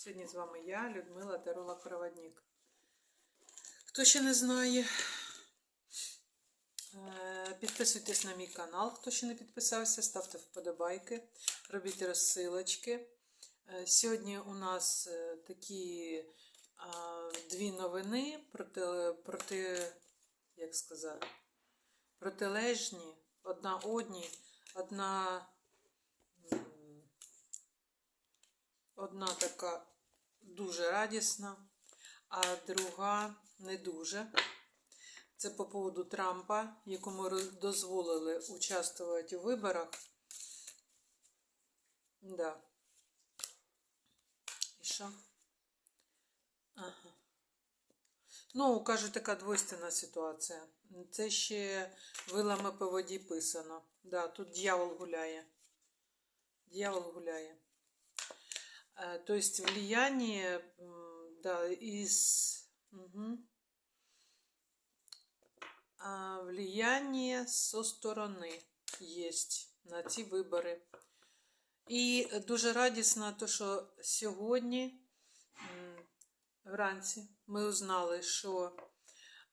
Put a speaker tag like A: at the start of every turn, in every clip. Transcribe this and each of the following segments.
A: Сьогодні з вами я, Людмила Таролог Проводник. Хто ще не знає, е, підписуйтесь на мій канал, хто ще не підписався, ставте вподобайки, робіть розсилочки. Е, Сьогодні у нас е, такі дві новини проти, проти, як сказати, протилежні, одна одній, одна. Одна така дуже радісна, а друга не дуже. Це по поводу Трампа, якому дозволили участвувати у виборах. Да. І що? Ага. Ну, кажуть, така двойственна ситуація. Це ще вилами по воді писано. Да, тут дьявол гуляє. Дьявол гуляє. Э, То есть влияние, да, из... мгм. А, Влияние со сторони есть на ці вибори. І дуже радісно, то, що сьогодні вранці ми узнали, що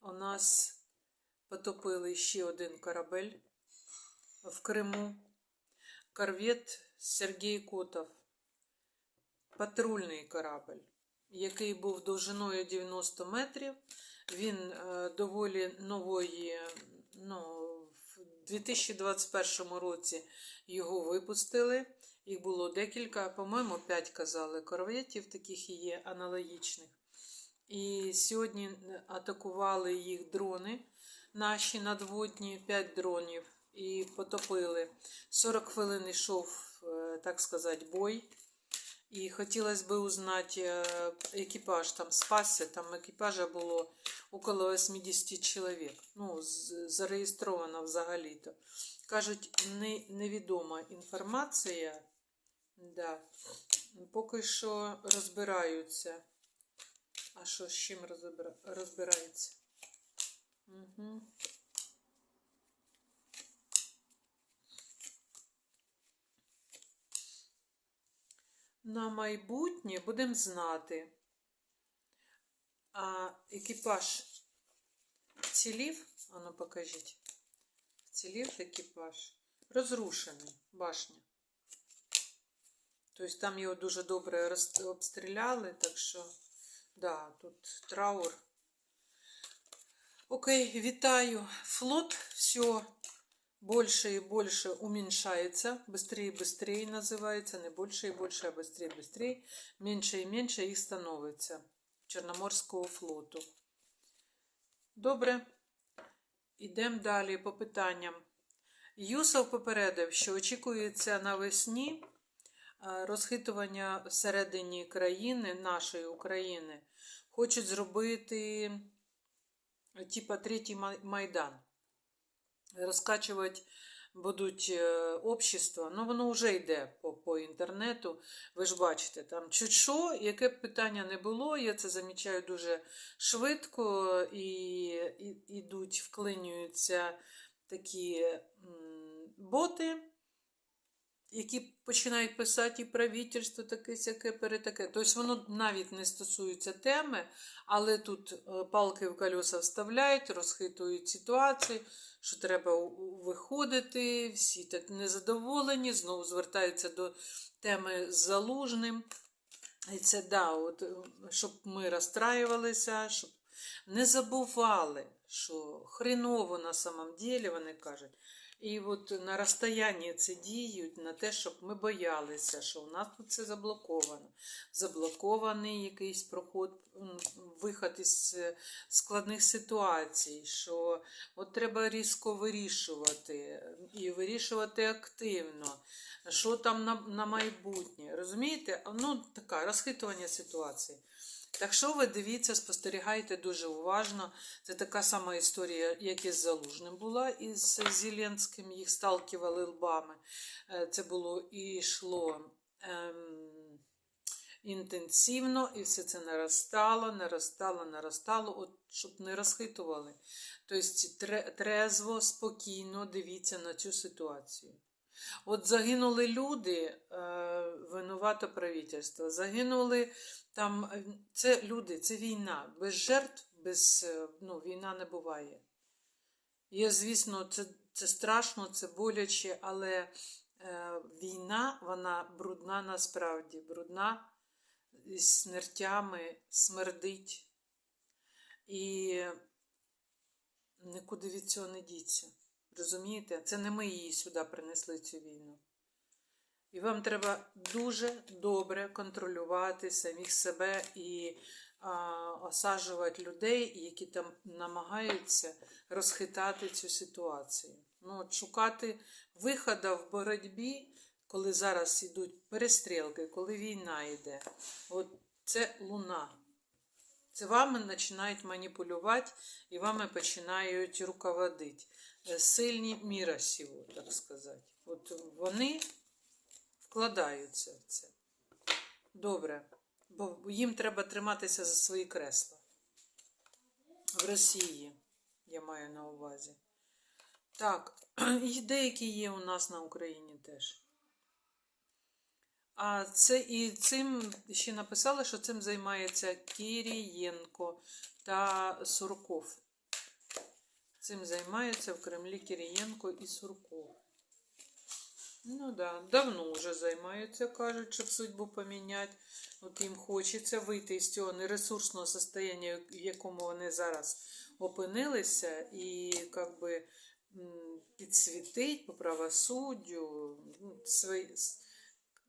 A: у нас потопили ще один корабель в Криму. Корвет Сергій Котов патрульний корабль, який був довжиною 90 метрів. Він е, доволі нової, ну, в 2021 році його випустили. Їх було декілька, по-моєму, 5 казали корветів, таких і є аналогічних. І сьогодні атакували їх дрони, наші надводні, 5 дронів, і потопили. 40 хвилин йшов, е, так сказати, бой. І хотілося б узнати е, екіпаж там спасся, там екіпажа було около 80 чоловік. Ну, зареєстровано взагалі-то. Кажуть, не, невідома інформація. Да. Поки що розбираються. А що з чим розбира... розбирається? Угу. На майбутнє будемо знати. А екіпаж цілів, ану покажіть. Цілів екіпаж. Розрушений башня. Тобто там його дуже добре обстріляли, так що, да, тут траур. Окей, вітаю. Флот все больше и больше уменьшается, быстрее и быстрее называется, не больше и больше, а быстрее и быстрее, меньше и меньше їх становиться Чорноморського флоту. Добре, ідемо далі по питанням. Юсов попередив, що очікується навесні е, розхитування всередині країни, нашої України, хочуть зробити е, типа третій Май- майдан розкачувати будуть е, общество. Ну, воно вже йде по, по інтернету. Ви ж бачите, там чуть що, яке б питання не було, я це замічаю дуже швидко і, і ідуть, вклинюються такі боти. Які починають писати і правительство таке сяке перетаке. Тобто воно навіть не стосується теми, але тут е, палки в колеса вставляють, розхитують ситуацію, що треба виходити, всі так незадоволені, знову звертаються до теми з залужним. І це да, от, е, щоб ми розстраювалися, щоб не забували, що хреново на самом деле, вони кажуть. І от на розстоянні це діють на те, щоб ми боялися, що у нас тут це заблоковано. Заблокований якийсь проход, виход із е, складних ситуацій, що от треба різко вирішувати і вирішувати активно. Що там на, на майбутнє? Розумієте? Ну, така розхитування ситуації. Так що ви дивіться, спостерігайте дуже уважно. Це така сама історія, як і з Залужним була, і з Зеленським їх сталкивали лбами. Е, Це було і йшло ем, інтенсивно, і все це наростало, наростало, наростало, от, щоб не розхитували. Тобто трезво, спокійно дивіться на цю ситуацію. От загинули люди, е, винувато правительство. Загинули там. е, Це люди, це війна. Без жертв, без е, ну, війна не буває. Є, звісно, це, це страшно, це боляче, але е, війна, вона брудна насправді, брудна із смертями, смердить. І нікуди від цього не діться. Розумієте? Це не ми її сюди принесли цю війну. І вам треба дуже добре контролювати самих себе і а, осаджувати людей, які там намагаються розхитати цю ситуацію. Ну, от шукати виходу в боротьбі, коли зараз йдуть перестрілки, коли війна йде. От це луна. Це вами починають маніпулювати і вами починають руководити. Сильні міра сього, так сказати. От вони вкладаються в це. Добре. Бо їм треба триматися за свої кресла. В Росії, я маю на увазі. Так, і деякі є у нас на Україні теж. А це і цим ще написали, що цим займається Кірієнко та Сурков. Цим займаються в Кремлі Кірієнко і Сурков. Ну да, давно вже займаються, кажуть, щоб судьбу поміняти. От їм хочеться вийти з цього нересурсного состояння, в якому вони зараз опинилися, і як би підсвітить по правосуддю ну, свої,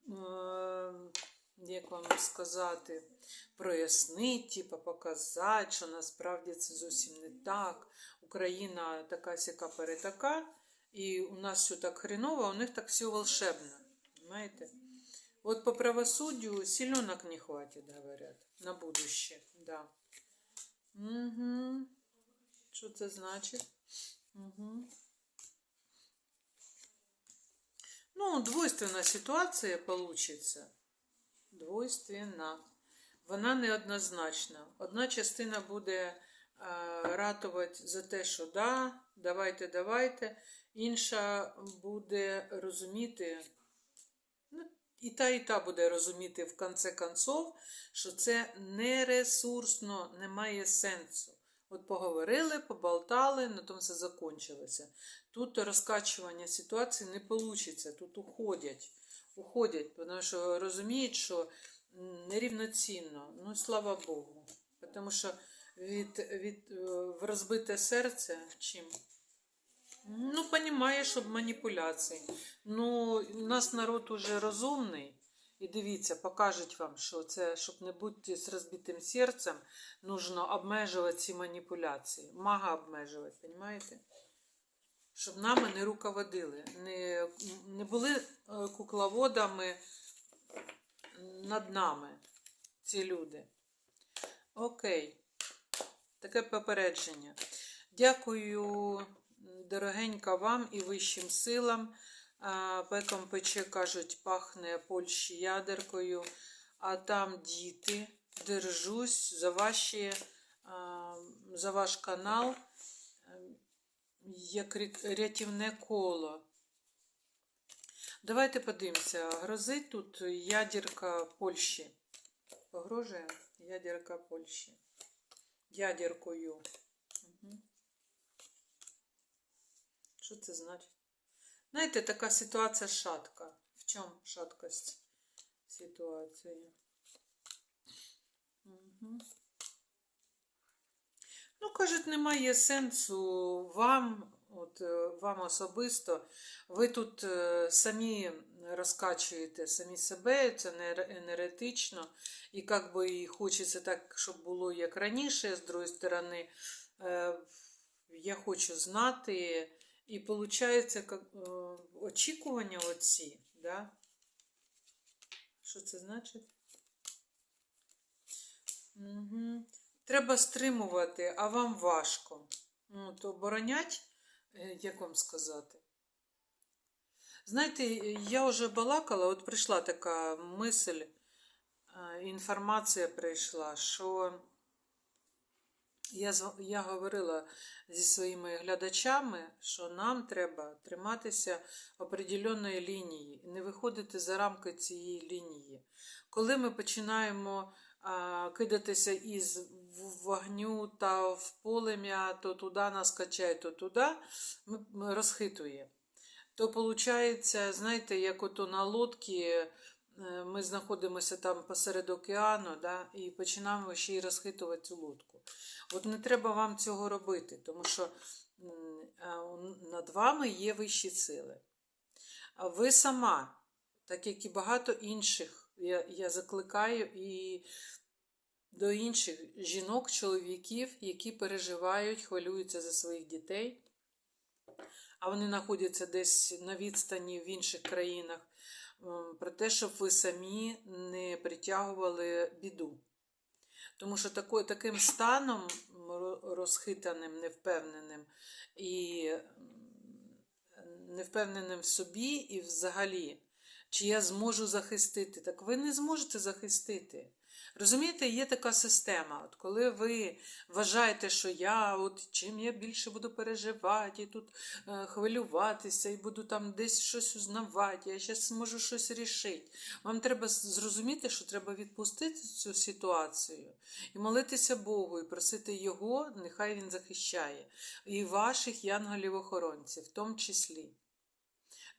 A: е, як вам сказати, прояснити, типа показати, що насправді це зовсім не так. Україна така сяка перетака, і у нас все так хреново, а у них так все волшебно. Понимаете? Вот по правосудию силенок не хватит, говорят, на будущее, да. Угу. Що це значить? Угу. Ну, двойственна ситуація получиться. Двойственна. Вона неоднозначна. Одна частина буде ратувати за те, що да, давайте, давайте. Інша буде розуміти, ну, і та, і та буде розуміти в конце концов, що це не ресурсно, не має сенсу. От поговорили, поболтали, на тому все закончилося. Тут розкачування ситуації не вийде, тут уходять. Уходять, тому що розуміють, що нерівноцінно. Ну, слава Богу. Тому що від, від, е, в розбите серце чим? Ну, понімаєш, щоб маніпуляції. Ну, у нас народ уже розумний. І дивіться, покажуть вам, що це, щоб не бути з розбитим серцем, нужно обмежувати ці маніпуляції. Мага обмежувати, розумієте? Щоб нами не руководили, не, не були е, кукловодами над нами ці люди. Окей. Таке попередження. Дякую, дорогенька вам і вищим силам. Пеком пече, кажуть, пахне Польщі ядеркою, а там діти. Держусь за ваші, за ваш канал як рятівне коло. Давайте подивимося. Грозить тут ядерка Польщі. Погрожує ядерка Польщі. Ядеркою. Угу. Що це значить? Знаєте, така ситуація шатка. В чому шаткость ситуації? Угу. Ну, кажуть, немає сенсу вам, от е, вам особисто. Ви тут е, самі розкачуєте самі себе, це не ре- енергетично. І як би і хочеться так, щоб було як раніше, з другої сторони, е, я хочу знати. І виходить, очікування оці, да? Що це значить? Угу. Треба стримувати, а вам важко. Ну, то оборонять, як вам сказати? Знаєте, я вже балакала, от прийшла така мисль, е, інформація прийшла, що Я, я говорила зі своїми глядачами, що нам треба триматися определеної лінії, не виходити за рамки цієї лінії. Коли ми починаємо кидатися із вогню та в полем'я, то туди нас качає, то туди, розхитує. То виходить, знаєте, як ото на лодці е, ми знаходимося там посеред океану, да, і починаємо ще й розхитувати цю лодку. От не треба вам цього робити, тому що над вами є вищі сили. А ви сама, так як і багато інших, я, я закликаю і до інших жінок, чоловіків, які переживають, хвилюються за своїх дітей, а вони знаходяться десь на відстані в інших країнах, про те, щоб ви самі не притягували біду. Тому що тако, таким станом розхитаним, невпевненим і невпевненим в собі і взагалі, чи я зможу захистити, так ви не зможете захистити. Розумієте, є така система. От коли ви вважаєте, що я, от чим я більше буду переживати, і тут е, хвилюватися, і буду там десь щось узнавати, я зараз зможу щось рішити. Вам треба зрозуміти, що треба відпустити цю ситуацію і молитися Богу, і просити Його, нехай Він захищає, і ваших янголів-охоронців, в тому числі.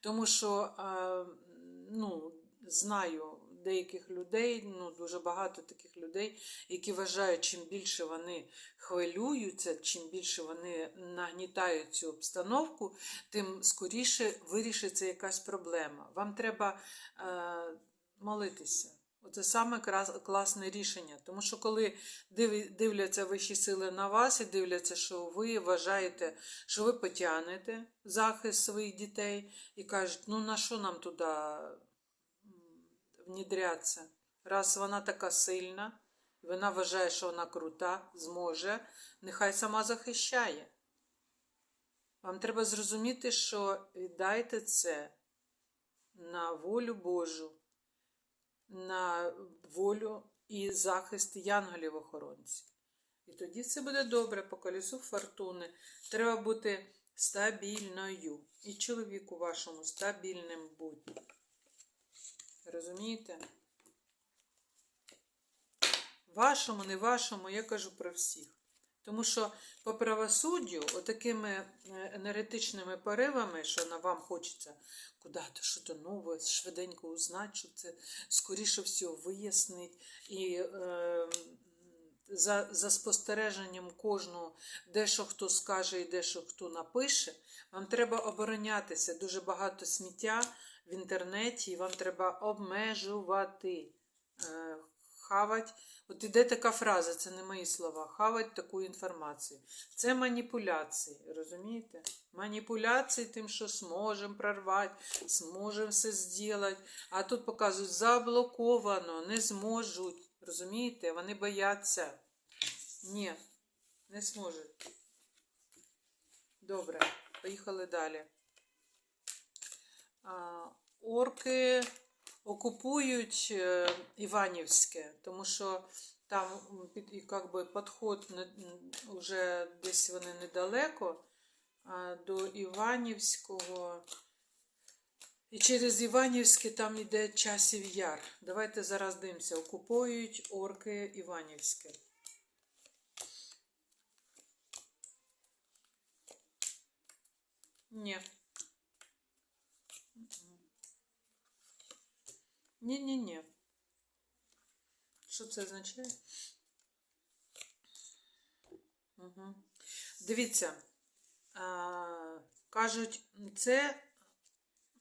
A: Тому що е, ну, знаю деяких людей, ну, дуже багато таких людей, які вважають, чим більше вони хвилюються, чим більше вони нагнітають цю обстановку, тим скоріше вирішиться якась проблема. Вам треба е, молитися. Оце саме класне рішення. Тому що коли дивляться вищі сили на вас і дивляться, що ви вважаєте, що ви потягнете захист своїх дітей і кажуть, ну на що нам туди внідрятися? Раз вона така сильна, вона вважає, що вона крута, зможе, нехай сама захищає. Вам треба зрозуміти, що віддайте це на волю Божу, на волю і захист янголів-охоронців. І тоді все буде добре по колісу фортуни. Треба бути стабільною. І чоловіку вашому стабільним бути. Розумієте? Вашому, не вашому, я кажу про всіх. Тому що по правосуддю, отакими е, енергетичними поривами, що вам хочеться куди-то щось нове, швиденько узнати, щоб це скоріше всього вияснить. І е, за, за спостереженням кожного, де що хто скаже і де що хто напише, вам треба оборонятися. Дуже багато сміття в інтернеті, і вам треба обмежувати. Е, хавать. От іде така фраза, це не мої слова. Хавать таку інформацію. Це маніпуляції, розумієте? Маніпуляції тим, що зможемо прорвати, зможемо все зробити. А тут показують, заблоковано, не зможуть. Розумієте? Вони бояться. Ні, не зможуть. Добре, поїхали далі. Орки окупують е, Іванівське, тому що там м, під, і, как би, підход вже десь вони недалеко а, до Іванівського. І через Іванівське там йде часів яр. Давайте зараз дивимося. Окупують орки Іванівське. Ні. Ні-ні-ні. Що це означає? Угу. Дивіться, а, кажуть, це,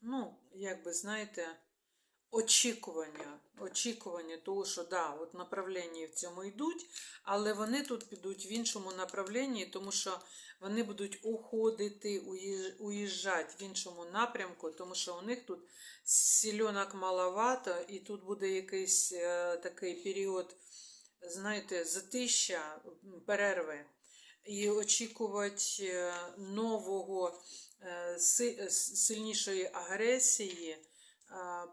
A: ну, як би, знаєте, очікування. Очікування того, що да, от направлення в цьому йдуть, але вони тут підуть в іншому направленні, тому що вони будуть уходити, уїжджати в іншому напрямку, тому що у них тут сільонок маловато, і тут буде якийсь е, такий період, знаєте, затища, перерви. І очікувати е, нового е, сильнішої агресії,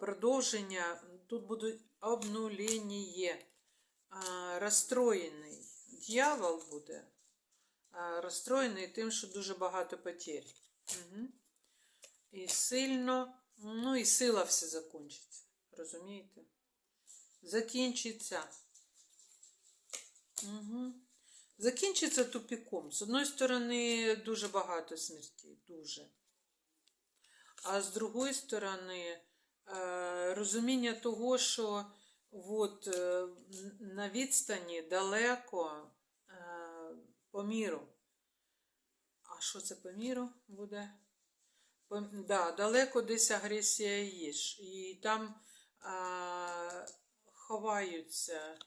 A: продовження, тут будуть обнулення, розстроєний. Дьявол буде. розстроєний тим, що дуже багато потерь. Угу. І сильно, ну і сила все закінчиться. Розумієте? Закінчиться. Угу. Закінчиться тупіком. З одної сторони, дуже багато смертей, дуже. А з другої сторони, розуміння того, що от, е, на відстані далеко е, по міру. А що це по міру буде? По, да, далеко десь агресія є. І там а, ховаються,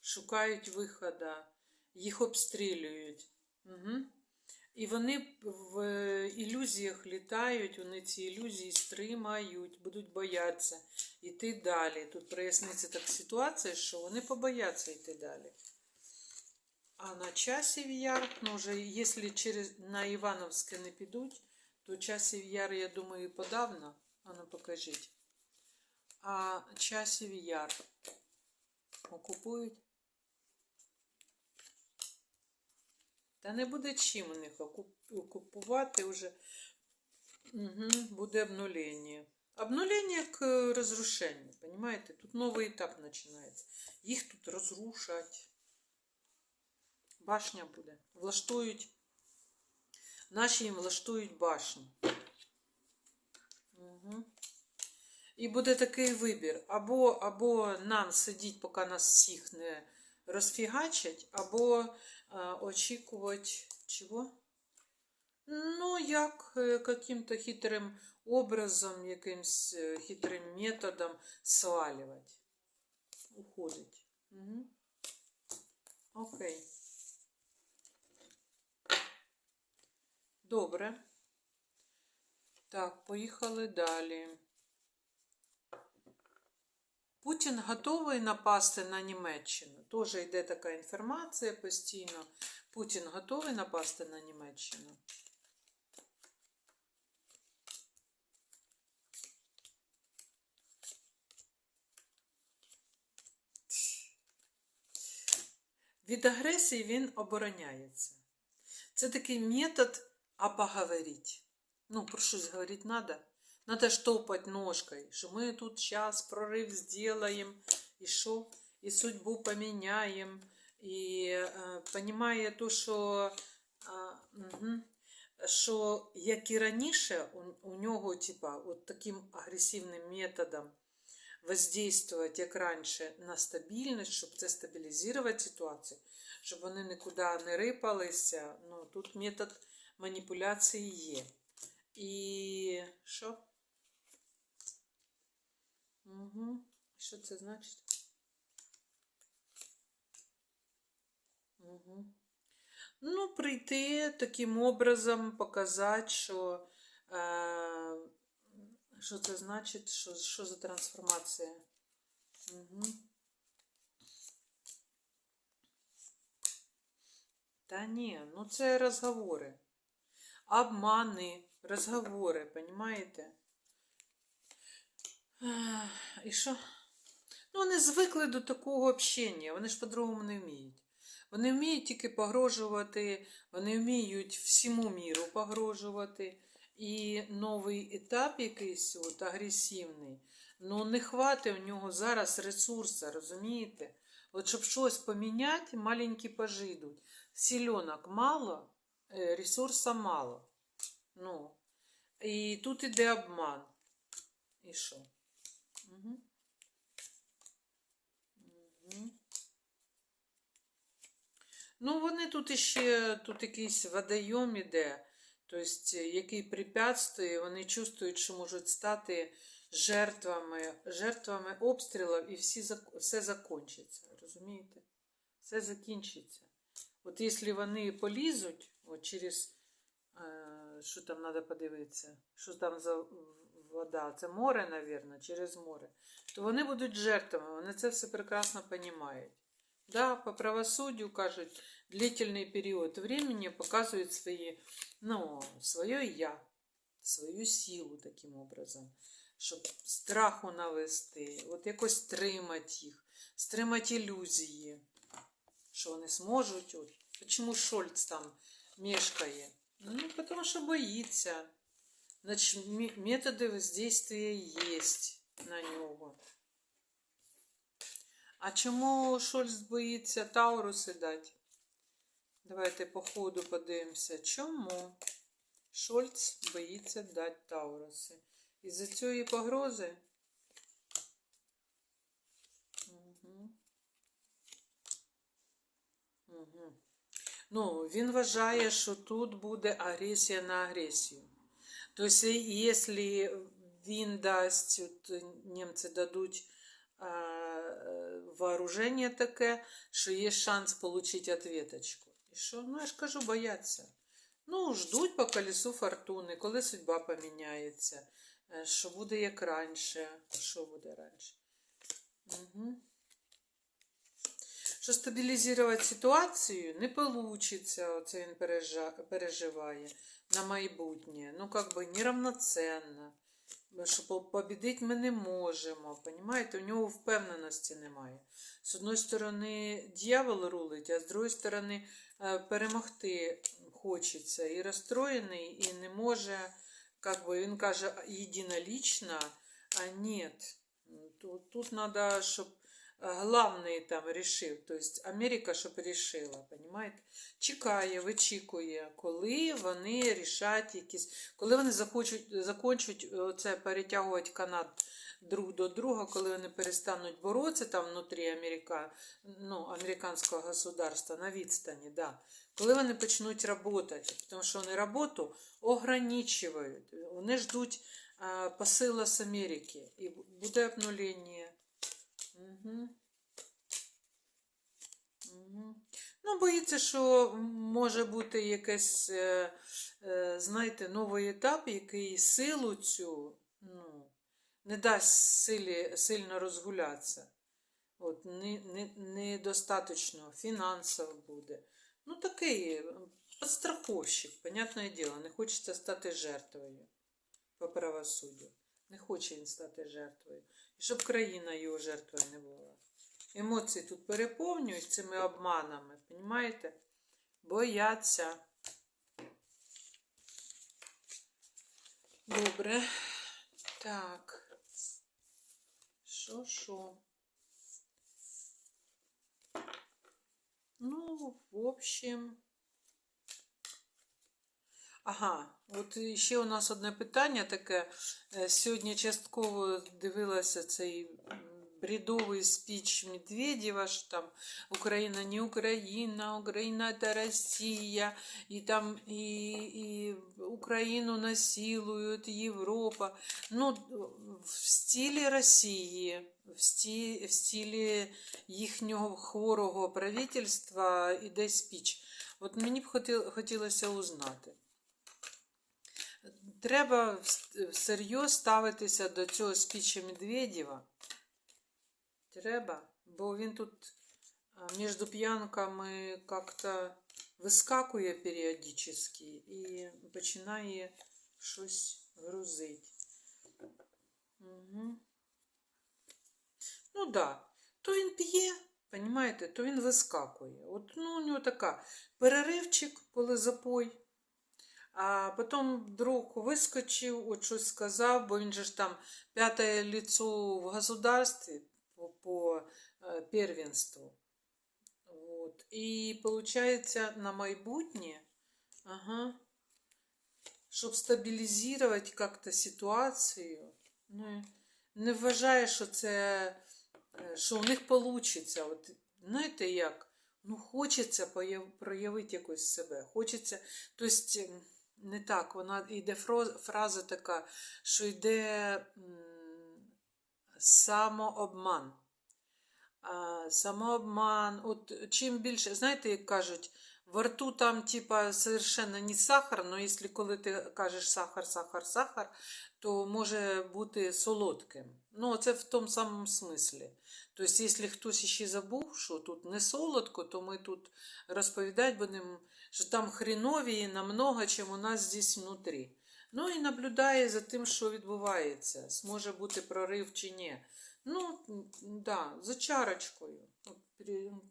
A: шукають виходу, їх обстрілюють. Угу. І вони в ілюзіях літають, вони ці ілюзії стримають, будуть боятися йти далі. Тут проясниться так ситуація, що вони побояться йти далі. А на часів яр, ну вже якщо через на Івановське не підуть, то часів яр, я думаю, і подавно. А ну покажіть. А часів яр окупують. Та не буде чим у них окупувати вже. Угу, буде обнулення. Обнулення к розрушенню, понимаете? Тут новий етап починається. Їх тут розрушать. Башня буде. Влаштують. Наші їм влаштують башню. Угу. І буде такий вибір. Або, або нам сидіть, поки нас всіх не розфігачать, або а, очікувати чого? Ну, як е, каким-то хитрим образом, якимсь е, хитрим методом свалювати. Уходить. Угу. Окей. Добре. Так, поїхали далі. Путін готовий напасти на Німеччину. Теж йде така інформація постійно. Путін готовий напасти на Німеччину. Від агресії він обороняється. Це такий метод обоговорить. Ну, про щось говорити треба. Надо штопать ножкой, что мы тут сейчас прорыв сделаем, и что, и судьбу поменяем, и э, понимая то, що, э, угу, що як і раніше, у, у нього, типа, от таким агресивним методом воздействувати, як раніше, на стабільність, щоб це стабілізувати ситуацію, щоб вони нікуди не рипалися. Ну, тут метод маніпуляції є. І що? Угу. Що це значить? Угу. Ну, прийти таким образом, показати, що, е, що це значить, що, що за трансформація. Угу. Та ні, ну це розговори. Обмани, розговори, понимаєте? І що? Ну, вони звикли до такого общення, вони ж по-другому не вміють. Вони вміють тільки погрожувати, вони вміють всьому міру погрожувати. І новий етап якийсь от, агресивний, ну не хватить у нього зараз ресурсу, розумієте? От щоб щось поміняти, маленькі пожидуть. Сільонок мало, е, ресурсу мало. Ну, і тут іде обман. І що? Угу. Угу. Ну, вони тут іще, тут якийсь водойом іде, тобто, який препятствує, вони чувствують, що можуть стати жертвами, жертвами обстрілів і всі, все закінчиться. Розумієте? Все закінчиться. От якщо вони полізуть, от через, е, що там треба подивитися, що там за вода, це море, мабуть, через море, то вони будуть жертвами, вони це все прекрасно розуміють. Да, по правосудию, кажуть, длительный период времени показывает свои, ну, свое я, свою силу таким образом, щоб страху навести, от якось стримати їх, стримати ілюзії, що вони зможуть. От. Чому Шольц там мешкає? Ну, тому що боїться. Значить, мі- методи воздействия є на нього. А чому Шольц боїться Тауруси дати? Давайте по ходу подивимося. Чому Шольц боїться дати Тауруси? Із-за цієї погрози? Угу. Угу. Ну, він вважає, що тут буде агресія на агресію. Тобто, якщо він дасть, от німці дадуть вооруження таке, що є шанс отримати ответочку. І що? Ну, я ж кажу, бояться. Ну, ждуть по колесу фортуни, коли судьба поміняється, що буде як раніше. Що буде раніше? Угу. Що стабілізувати ситуацію не вийде, оце він переживає на майбутнє. Ну, как бы неравноценно. Що побідити ми не можемо. Понимаєте? У нього впевненості немає. З одної сторони, дьявол рулить, а з другої сторони, е, перемогти хочеться. І розстроєний, і не може, как би він каже, єдинолічно, а ні. Тут, тут треба, щоб главний там рішив, тобто Америка, щоб рішила, понимаєте? Чекає, вичікує, коли вони рішать якісь, коли вони захочуть, захочуть це перетягувати канат друг до друга, коли вони перестануть боротися там внутрі Америка, ну, американського государства на відстані, да. коли вони почнуть працювати, тому що вони роботу ограничують, вони ждуть а, посила з Америки, і буде обнулення. Ну, боїться, що може бути якийсь, е, е, знаєте, новий етап, який силу цю ну, не дасть силі, сильно розгулятися. От, не, не, фінансово буде. Ну, такий е, подстраховщик, понятне діло, не хочеться стати жертвою по правосуддю. Не хоче він стати жертвою. Щоб країна його жертвою не була. Емоції тут переповнюють цими обманами, понімаєте? Бояться. Добре. Так. Що, що? Ну, в общем. Ага, от ще у нас одне питання таке. Е, Сьогодні частково дивилася цей м, бредовий спіч Медведєва, що там Україна не Україна, Україна це Росія, і там і, і Україну насилують, Європа. Ну, в стилі Росії, в стилі, в стилі їхнього хворого правительства іде спіч. От мені б хотілося узнати. Треба вс- всерйоз ставитися до цього спіча Медведєва. Треба, бо він тут між п'янками як-то вискакує періодично і починає щось грузити. Угу. Ну так, да. то він п'є, понімаєте, то він вискакує. От ну, у нього така переривчик, коли запой. А потім вдруг вискочив, от щось сказав, бо він же ж там п'яте лицо в государстві по, по е, первенству. Вот. І виходить на майбутнє, ага, щоб стабілізувати як-то ситуацію, ну, не вважає, що це, е, що у них вийде. От, знаєте як? Ну, хочеться проявити якось себе. Хочеться, тобто, не так, вона йде фраза така, що йде самообман. Самообман. От чим більше, знаєте, як кажуть, во рту там, типа, совершенно не сахар, але якщо коли ти кажеш сахар, сахар, сахар, то може бути солодким. Ну, це в тому самому смислі. Тобто, якщо хтось ще забув, що тут не солодко, то ми тут розповідати будемо, що там хрінові намного, чим у нас здесь внутрі. Ну і наблюдає за тим, що відбувається, зможе бути прорив чи ні. Ну, да, за чарочкою. От,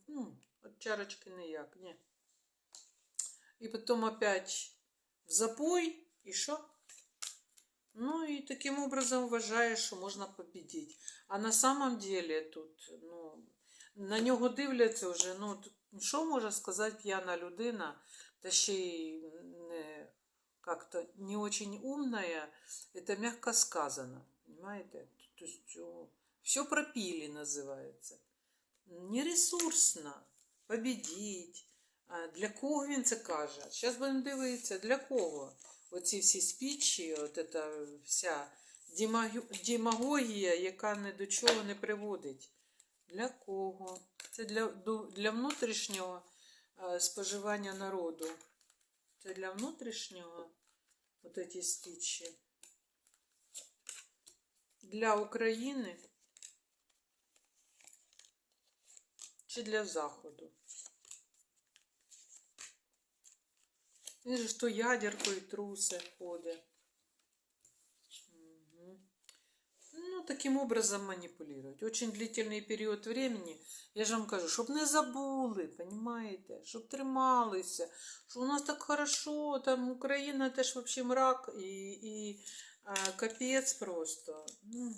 A: ну, от чарочки ніяк, ні. і потім опять в запой, і що? Ну і таким образом вважає, що можна побідіти. А на самом деле тут, ну, на нього дивляться вже, ну, т- що може сказати п'яна людина, та ще й не, как-то не очень умная, это мягко сказано, понимаете? То есть все пропили називається. Нересурсно побідіть. Для кого він це каже? Зараз будемо дивитися, для кого? Оці всі спічі, от ця вся демагогія, яка ні до чого не приводить. Для кого? Це для, для внутрішнього споживання народу. Це для внутрішнього от ці спічі. Для України чи для Заходу? Він же ж то ядеркою трусе ходить. Мгм. Ну, таким образом манипулировать. Очень длительный период времени, я ж вам кажу, щоб не забули, понимаєте? Щоб трималися, що у нас так хорошо, там Україна теж вообще мрак і, і а, капець просто. Ну,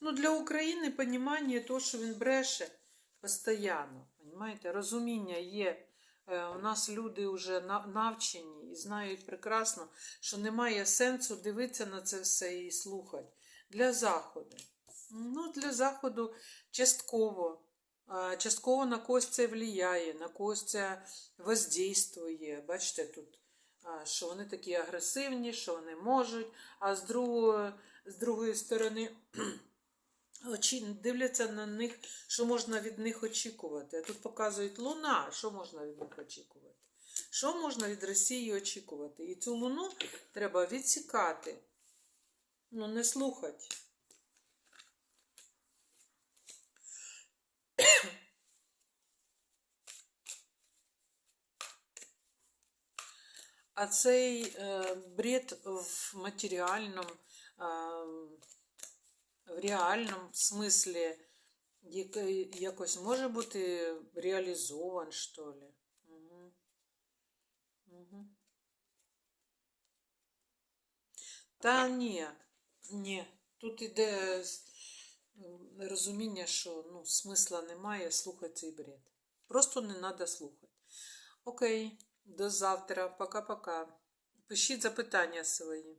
A: ну, для України понімання то, що він бреше постійно? Розуміння є. Е, У нас люди вже навчені і знають прекрасно, що немає сенсу дивитися на це все і слухати. Для Заходу. Ну, для Заходу частково. Частково на когось це впливає, на когось це воздействує. Бачите, тут, що вони такі агресивні, що вони можуть, а з другої, з другої сторони очі дивляться на них, що можна від них очікувати. А тут показують Луна, що можна від них очікувати. Що можна від Росії очікувати? І цю луну треба відсікати. Ну, не слухати. А цей е, бред в матеріальному, е, в реальному смислі якось може бути реалізован, що ли? Угу. Угу. Та ні, ні. Тут іде розуміння, що ну, смисла немає слухати цей бред. Просто не треба слухати. Окей, до завтра. Пока-пока. Пишіть запитання свої.